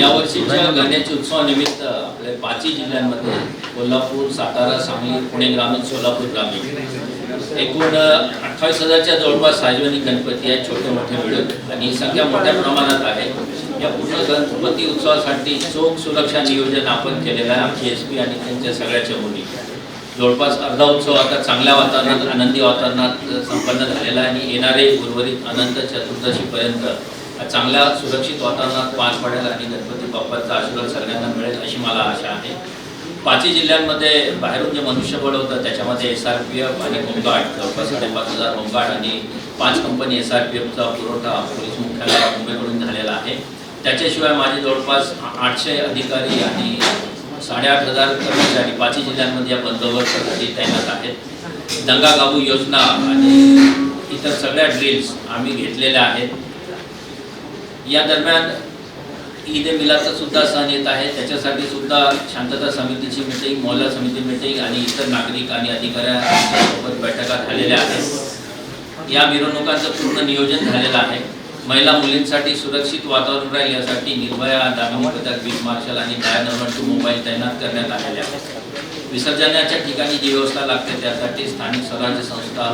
यावर्षीच्या गणेश उत्सवानिमित्त आपल्या पाचही जिल्ह्यांमध्ये कोल्हापूर सातारा सांगली पुणे ग्रामीण सोलापूर ग्रामीण एकूण अठ्ठावीस हजारच्या जवळपास सार्वजनिक गणपती आहेत छोटे मोठे मिळून आणि ही संख्या मोठ्या प्रमाणात आहे. या पूर्ण गणपती उत्सवासाठी चोख सुरक्षा नियोजन आपण केलेलं आहे. आमची एस पी आणि त्यांच्या सगळ्याच्या मुली. जवळपास अर्धा उत्सव आता चांगल्या वातावरणात आनंदी वातावरणात संपन्न झालेला आहे. आणि येणारे उर्वरित अनंत चतुर्दशीपर्यंत चांगल्या सुरक्षित वातावरणात पार पडेल आणि गणपती बाप्पाचा आशीर्वाद सगळ्यांना मिळेल अशी मला आशा आहे. पाचही जिल्ह्यांमध्ये बाहेरून जे मनुष्यबळ होतं त्याच्यामध्ये एस आर पी एफ आणि होमगार्ड जवळपास साडेपाच हजार होमगार्ड आणि पाच कंपनी एस आर पी एफचा पुरवठा पोलीस मुख्यालय मुंबईकडून झालेला आहे. त्याच्याशिवाय माझे जवळपास आठशे अधिकारी आणि साडेआठ हजार कर्मचारी पाचही जिल्ह्यांमध्ये या बंदोबस्तासाठी तैनात आहेत. दंगा काबू योजना आणि इतर सगळ्या ड्रिल्स आम्ही घेतलेल्या आहेत. या दरम्यान ईद ए मिलाचा सुद्धा सण येत आहे. त्याच्यासाठी सुद्धा शांतता समितीची मिटिंग मोहल्ला समिती मिटिंग आणि इतर नागरिक आणि अधिकाऱ्यांसोबत बैठका झालेल्या आहेत. या मिरवणुकांचं पूर्ण नियोजन झालेलं आहे. महिला मुलींसाठी सुरक्षित वातावरण राहील यासाठी निर्भया दामिनी पथक बीट मार्शल आणि डायनोवन टू मोबाईल तैनात करण्यात आलेले आहेत. विसर्जनाच्या ठिकाणी जी व्यवस्था लागते त्यासाठी स्थानिक स्वराज्य संस्था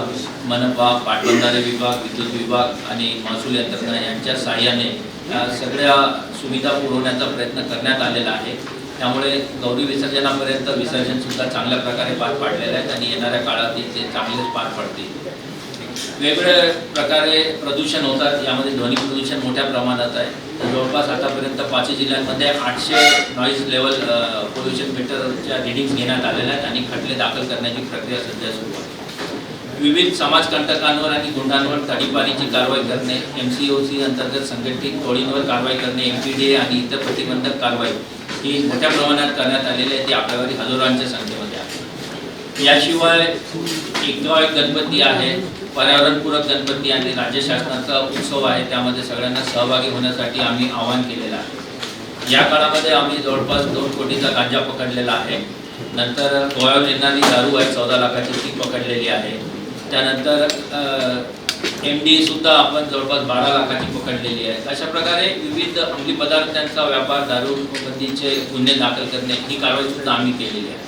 मनपा पाटबंधारे विभाग विद्युत विभाग आणि महसूल यंत्रणा यांच्या साहाय्याने या सगळ्या सुविधा पुरवण्याचा प्रयत्न करण्यात आलेला आहे. त्यामुळे गौरी विसर्जनापर्यंत विसर्जन सुद्धा चांगल्या प्रकारे पार पाडलेले आहेत आणि येणाऱ्या काळात ते चांगलेच पार पडतील. वेगवेगळ्या प्रकारे प्रदूषण होतात यामध्ये ध्वनी प्रदूषण मोठ्या प्रमाणात आहे. जवळपास आतापर्यंत पाचही जिल्ह्यांमध्ये आठशे नॉईज लेवल पोल्युशन मीटरच्या रिडिंग्स घेण्यात आलेल्या आहेत आणि खटले दाखल करण्याची प्रक्रिया सध्या सुरू आहे. विविध समाजकंटकांवर आणि गुंडांवर तडीपाणीची कारवाई करणे एम सी ओ सी अंतर्गत संघटित टोळींवर कारवाई करणे एम पी डी ए आणि इतर प्रतिबंधक कारवाई ही मोठ्या प्रमाणात करण्यात आलेली आहे ती आकडेवारी हजारांच्या संख्येमध्ये आहे. याशिवाय एकगाव एक गणपती आहे. पर्यावरणपूरक गणपती आणि राज्य शासनाचा उत्सव आहे त्यामध्ये सगळ्यांना सहभागी होण्यासाठी आम्ही आवाहन केलेलं आहे. या काळामध्ये आम्ही जवळपास दोन कोटीचा गांजा पकडलेला आहे. नंतर गोव्यावर येणारी दारू आहे चौदा लाखाची ती पकडलेली आहे. त्यानंतर एम डी सुद्धा आपण जवळपास बारा लाखाची पकडलेली आहे. अशा प्रकारे विविध अंमली पदार्थांचा व्यापार दारू गुन्हे दाखल करणे ही कारवाई सुद्धा आम्ही केलेली आहे.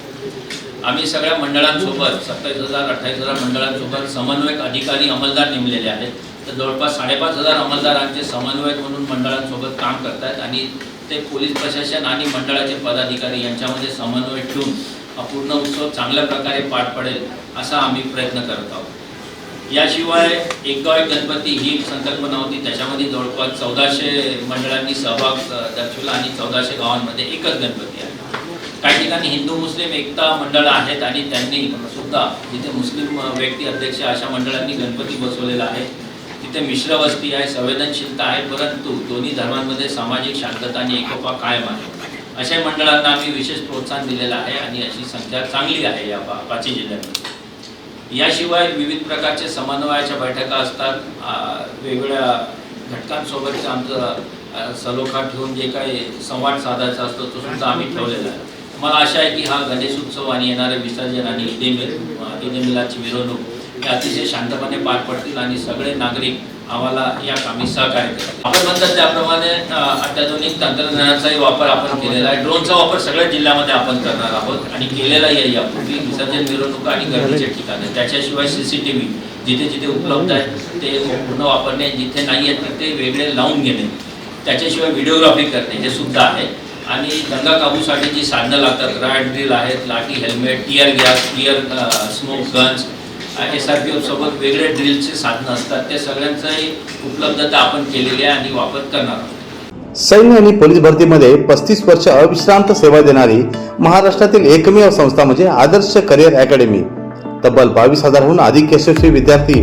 आम्ही सगळ्या मंडळांसोबत सत्तावीस हजार अठ्ठावीस हजार मंडळांसोबत समन्वयक अधिकारी अंमलदार नेमलेले आहेत. तर जवळपास साडेपाच हजार अंमलदारांचे समन्वयक म्हणून मंडळांसोबत काम करतात आणि ते पोलीस प्रशासन आणि मंडळाचे पदाधिकारी यांच्यामध्ये समन्वय ठेवून पूर्ण उत्सव चांगल्या प्रकारे पार पडेल असा आम्ही प्रयत्न करत आहोत. याशिवाय एक गाव एक गणपती ही एक संकल्पना होती. त्याच्यामध्ये जवळपास चौदाशे मंडळांनी सहभाग दर्शवला आणि चौदाशे गावांमध्ये एकच गणपती आहे. काही ठिकाणी हिंदू मुस्लिम एकता मंडळ आहेत आणि त्यांनी सुद्धा जिथे मुस्लिम व्यक्ती अध्यक्ष अशा मंडळांनी गणपती बसवलेला आहे. तिथे मिश्र वस्ती आहे संवेदनशीलता आहे परंतु दोन्ही धर्मांमध्ये सामाजिक शांतता आणि एकोपा कायम आहे. अशा मंडळांना आम्ही विशेष प्रोत्साहन दिलेलं आहे आणि अशी संख्या चांगली आहे या पा पाचही जिल्ह्यांमध्ये. याशिवाय विविध प्रकारचे समन्वयाच्या बैठका असतात. वेगवेगळ्या घटकांसोबतचं आमचं सलोखा ठेवून जे काही संवाद साधायचा असतो तो सुद्धा आम्ही ठेवलेला आहे. मला आशा आहे की हा गणेश उत्सव आणि येणारे विसर्जन आणि ईदे मिल मिरवणूक हे अतिशय शांतपणे पार पडतील आणि सगळे नागरिक आम्हाला या कामी सहकार्य करतात आपण म्हणतात त्याप्रमाणे अत्याधुनिक तंत्रज्ञानाचाही वापर आपण केलेला आहे. ड्रोनचा वापर सगळ्या जिल्ह्यामध्ये आपण करणार आहोत आणि केलेलाही आहे. यापूर्वी विसर्जन मिरवणूक आणि गर्दीचे ठिकाणे. त्याच्याशिवाय सी सी टी व्ही जिथे जिथे उपलब्ध आहेत ते पूर्ण वापरणे. जिथे नाही आहेत तिथे वेगळे लावून घेणे. त्याच्याशिवाय व्हिडिओग्राफी करणे हे सुद्धा आहे. आणि दंगा काबूसाठी जी साधनं लागतात रायड ड्रिल आहेत lathi helmet tear gas tear smoke guns यासारखे सोबत वेगळे ड्रिलचे साधनं असतात. त्या सगळ्यांचाही उपलब्धता आपण केलेली आहे आणि वापर करणार आहोत. सैन्य आणि पोलीस भरतीमध्ये पस्तीस वर्ष अविश्रांत सेवा देणारी महाराष्ट्रातील एकमेव संस्था म्हणजे आदर्श करिअर अकॅडमी. तब्बल बावीस हजारहून अधिक यशस्वी विद्यार्थी